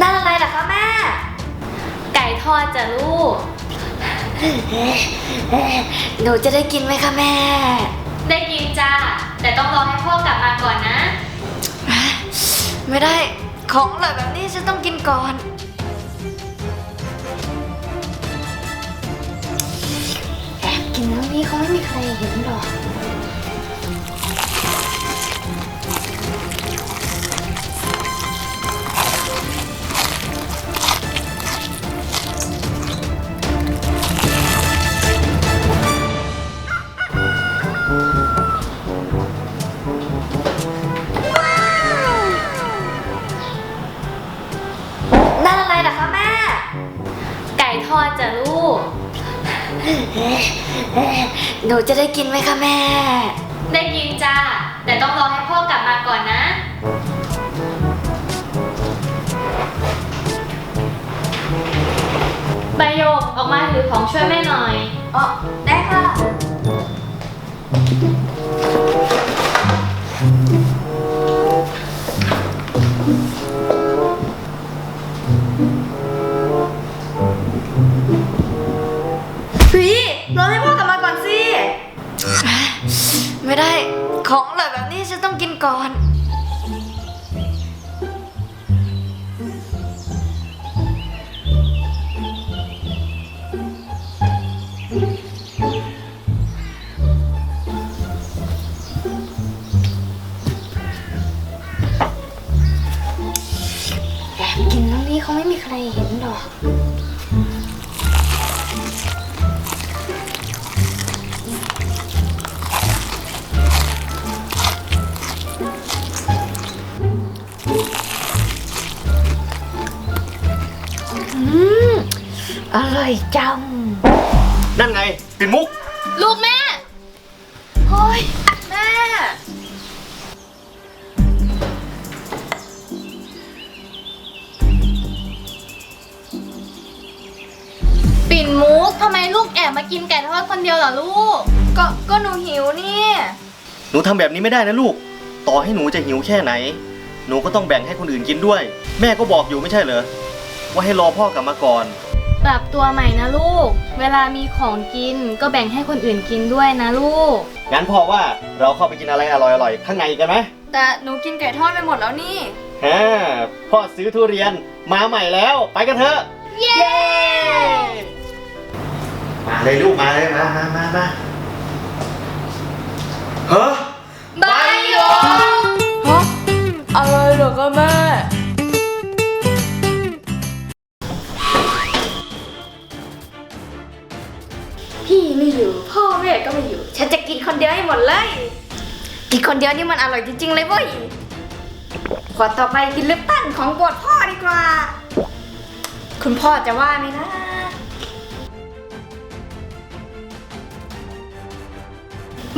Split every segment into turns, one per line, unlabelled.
นั่นอะไรล่ะคะแม่
ไก่ทอดจ้ะลูก
หนูจะได้กินไหมคะแม่
ได้กินจ้าแต่ต้องรอให้พ่อกลับมาก่อนนะ
ไม่ได้ของอร่อยแบบนี้ฉันต้องกินก่อน แอบกินตรงนี้เขาไม่มีใครเห็นหรอก หนูจะได้กินไหมคะแม่
ได้กินจ้า แต่ต้องรอให้พ่อกลับมาก่อนนะ ใบโยกออกมาถือของช่วยแม่หน่อย
อ๋อ ได้ค่ะ ก่อน อร่อยจัง
นั่นไงปิ่นมุก
ลูกแม่
โอ้ยแม่
ปิ่นมุกทำไมลูกแอบมากินไก่ทอดคนเดียวเหรอลูก
ก็ก็หนูหิวนี่
หนูทำแบบนี้ไม่ได้นะลูก ต่อให้หนูจะหิวแค่ไหน หนูก็ต้องแบ่งให้คนอื่นกินด้วย แม่ก็บอกอยู่ไม่ใช่เหรอ ว่าให้รอพ่อกลับมาก่อน
ปรับตัวใหม่นะลูก เวลามีของกินก็แบ่งให้คนอื่นกินด้วยนะลูก
งั้นพ่อว่าเราเข้าไปกินอะไรอร่อยๆ ข้างในกันไหม
แต่หนูกินไก่ทอดไปหมดแล้วนี่
ฮ่าพ่อซื้อทุเรียนมาใหม่แล้ว ไปกันเถอะ
เย้
มาเลยลูกมาเลยมามามามา
ย
วนี่มันอร่อยจริงๆเลยเว้ยขอต่อไปกินลิปตันของโปรดพ่อดีกว่า คุณพ่อจะว่าไหมนะ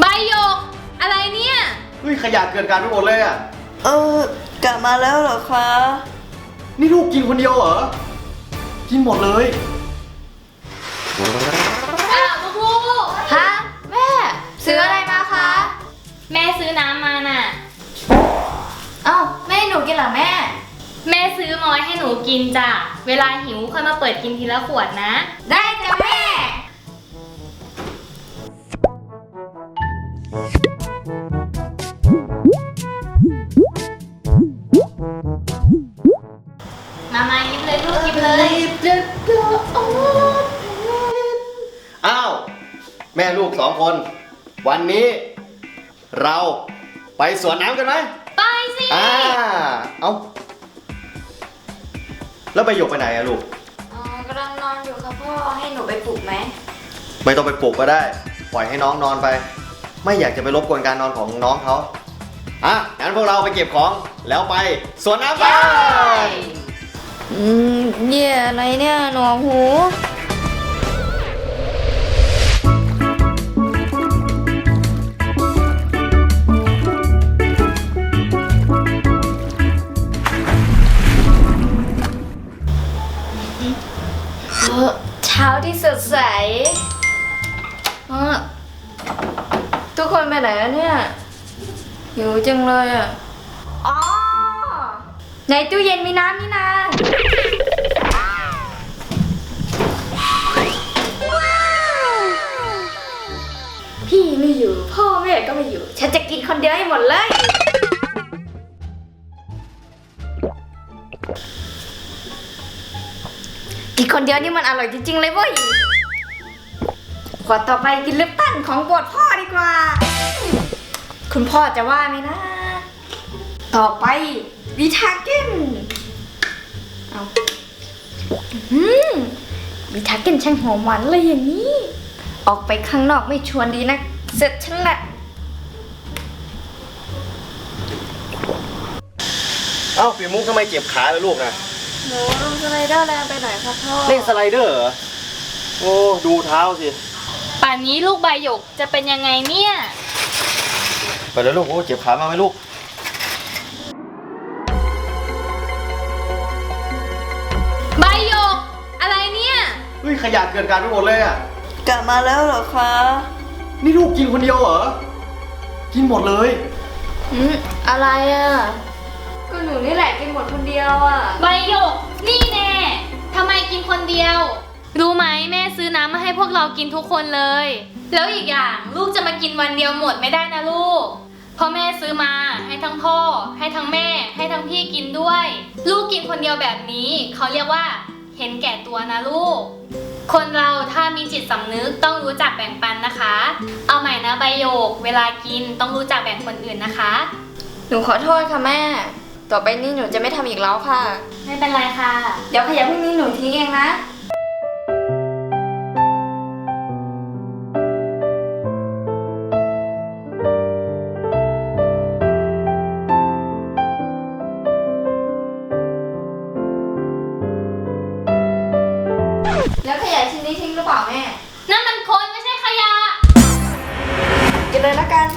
ใบโยก อะไรเนี่ย
เฮ้ยขยะเกินการไปหมดเลยอะ
เออ กลับมาแล้วเหรอคะ
นี่ลูกกินคนเดียวเหรอ กินหมดเลย
แม่ซื้อน้ำมาน่ะ
เอ้าแม่ให้หนูกินเหรอแม่
แม่ซื้อมาไว้ให้หนูกินจ้ะ เวลาหิวค่อยมาเปิดกินทีละขวดนะ
ได้จ้ะแม่
มามาหยิบเลยลูกหยิบเลย
อ้าว แม่ลูกสองคน วันนี้ เราไปสวนน้ำกันไหม
ไปสิ
อ่าเอาแล้วไปหยกไปไหนอะลูก
อ๋อกำลังนอนอยู่ค่ะพ่อให้หนูไปปลุกไหม
ไม่ต้องไปปลุกก็ได้ ปล่อยให้น้องนอนไป ไม่อยากจะไปรบกวนการนอนของน้องเขาอะงั้นพวกเราไปเก็บของแล้วไปสวนน้ำกัน
อืมเย่อะไรเนี่ยหนวกหู เออเช้าที่สดใสเออทุกคนไปไหนแล้วเนี่ยหิวจังเลยอะ อ๋อ ในตู้เย็นมีน้ำนี่นาพี่ไม่อยู่ พ่อแม่ก็ไม่อยู่ ฉันจะกินคนเดียวให้หมดเลย กินคนเดียวนี่มันอร่อยจริงๆเลยเว้ยขวดต่อไปกินลิปตันของโปรดพ่อดีกว่า คุณพ่อจะว่าไหมนะ ต่อไปวิทาเก้นเอาอืมวิทาเก้นช่างหอมหวานเลยอย่างนี้ ออกไปข้างนอกไม่ชวนดีนะ เสร็จฉันแหละ
เอ้าปีมุกทำไมเจ็บขาแล้วลูกนะ
หนูลงสไลเดอร์แรงไปหน่อยครับพ่อ
เล่นสไลเดอร์เหรอโอ้ดูเท้าสิ
ป่านนี้ลูกใบหยกจะเป็นยังไงเนี่ย
ไปแล้วลูกโอ้เจ็บขามาไหมลูก
ใบหยก อะไรเนี่ย
เฮ้ยขยะเกินการไปหมดเลยอะ
กลับมาแล้วเหรอคะ
นี่ลูกกินคนเดียวเหรอ กินหมดเลย
อืมอะไรอะ ก็หนูนี่แหละกินหมดคนเดียวอะ
ใบหยก นี่แน่ทำไมกินคนเดียว รู้ไหมแม่ซื้อน้ำมาให้พวกเรากินทุกคนเลย แล้วอีกอย่างลูกจะมากินวันเดียวหมดไม่ได้นะลูก เพราะแม่ซื้อมาให้ทั้งพ่อ ให้ทั้งแม่ ให้ทั้งพี่กินด้วย ลูกกินคนเดียวแบบนี้ เขาเรียกว่า เห็นแก่ตัวนะลูก คนเราถ้ามีจิตสำนึกต้องรู้จักแบ่งปันนะคะ เอาใหม่นะใบโยก เวลากินต้องรู้จักแบ่งคนอื่นนะคะ
หนูขอโทษค่ะแม่ ต่อไปนี้หนูจะไม่ทำอีกแล้วค่ะ
ไม่เป็นไรค่ะ
เดี๋ยวขยะพวกนี้หนูทิ้งเองนะ แล้วขยะชิ้นนี้ทิ้งหรือเปล่าแม่
นั่นมันคนไม่ใช่ขยะ
กินเลยละกัน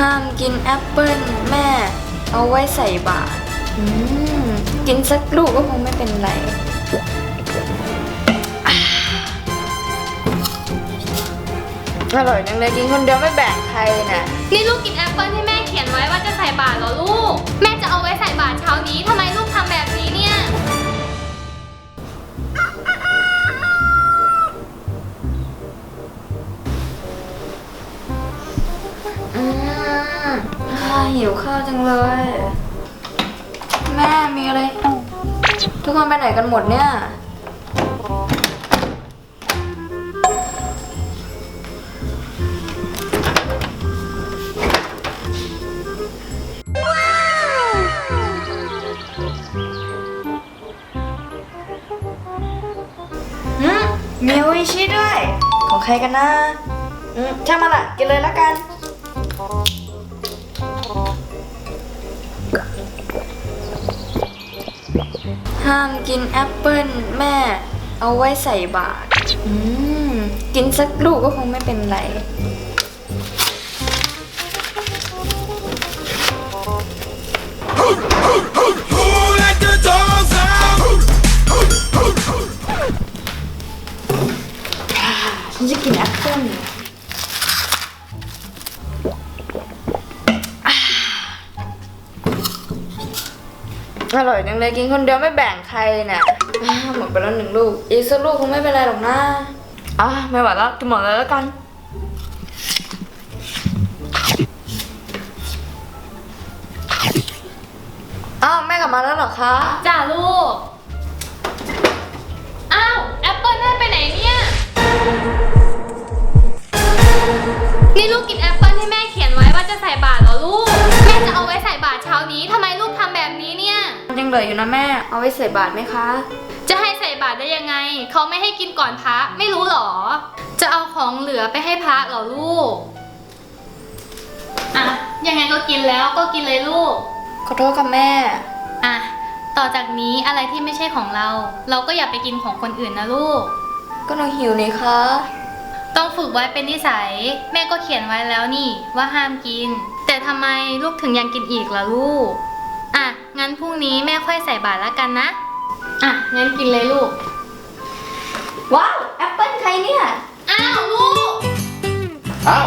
ห้ามกินแอปเปิ้ลแม่ เอาไว้ใส่บาตรอืมกินสักลูกก็คงไม่เป็นไรอ่าอร่อยจังเลยกินคนเดียวไม่แบ่งใครน่ะ
นี่ลูกกินแอปเปิลที่แม่เขียนไว้ว่าจะใส่บาตรเหรอลูก แม่จะเอาไว้ใส่บาตรเช้านี้ทำไมลูกทำแบบ
หิวข้าวจังเลย แม่มีอะไร ทุกคนไปไหนกันหมดเนี่ยอืมมีโออิชิด้วย ของใครกันนะอืมช่างมันละกินเลยละกัน ห้ามกินแอปเปิ้ลแม่ เอาไว้ใส่บาตรอืม กินสักลูกก็คงไม่เป็นไร ฉันจะกินแอปเปิ้ล อร่อยจังเลยกินคนเดียวไม่แบ่งใครเนี่ยอ่าหมดไปแล้วหนึ่งลูก อีกสักลูกคงไม่เป็นไรหรอกนะอะไม่ไหวแล้วกินหมดเลยแล้วกันอ้าวแม่กลับมาแล้วเหรอคะ
จ้าลูก อ้าว แอปเปิลแม่ไปไหนเนี่ย นี่ลูกกินแอปเปิลที่แม่เขียนไว้ว่าจะใส่บาตรเหรอลูก แม่จะเอาไว้ใส่บาตรเช้านี้ทำไม เนี่ย
ยังเหลืออยู่นะแม่ เอาไว้ใส่บาตรไหมคะ
จะให้ใส่บาตรได้ยังไง เขาไม่ให้กินก่อนพระไม่รู้หรอ จะเอาของเหลือไปให้พระเหรอลูก อะ ยังไงก็กินแล้วก็กินเลยลูก
ขอโทษค่ะแม่
อะ ต่อจากนี้อะไรที่ไม่ใช่ของเรา เราก็อย่าไปกินของคนอื่นนะลูก
ก็หนูหิวนี่คะ
ต้องฝึกไว้เป็นนิสัย แม่ก็เขียนไว้แล้วนี่ว่าห้ามกิน แต่ทำไมลูกถึงยังกินอีกล่ะลูก อะ งั้นพรุ่งนี้แม่ค่อยใส่บาตรแล้วกันนะ อะ งั้นกินเลยลูก
ว้าว แอปเปิ้ลใครเนี่ย
อ้าว ลูก
อ้าว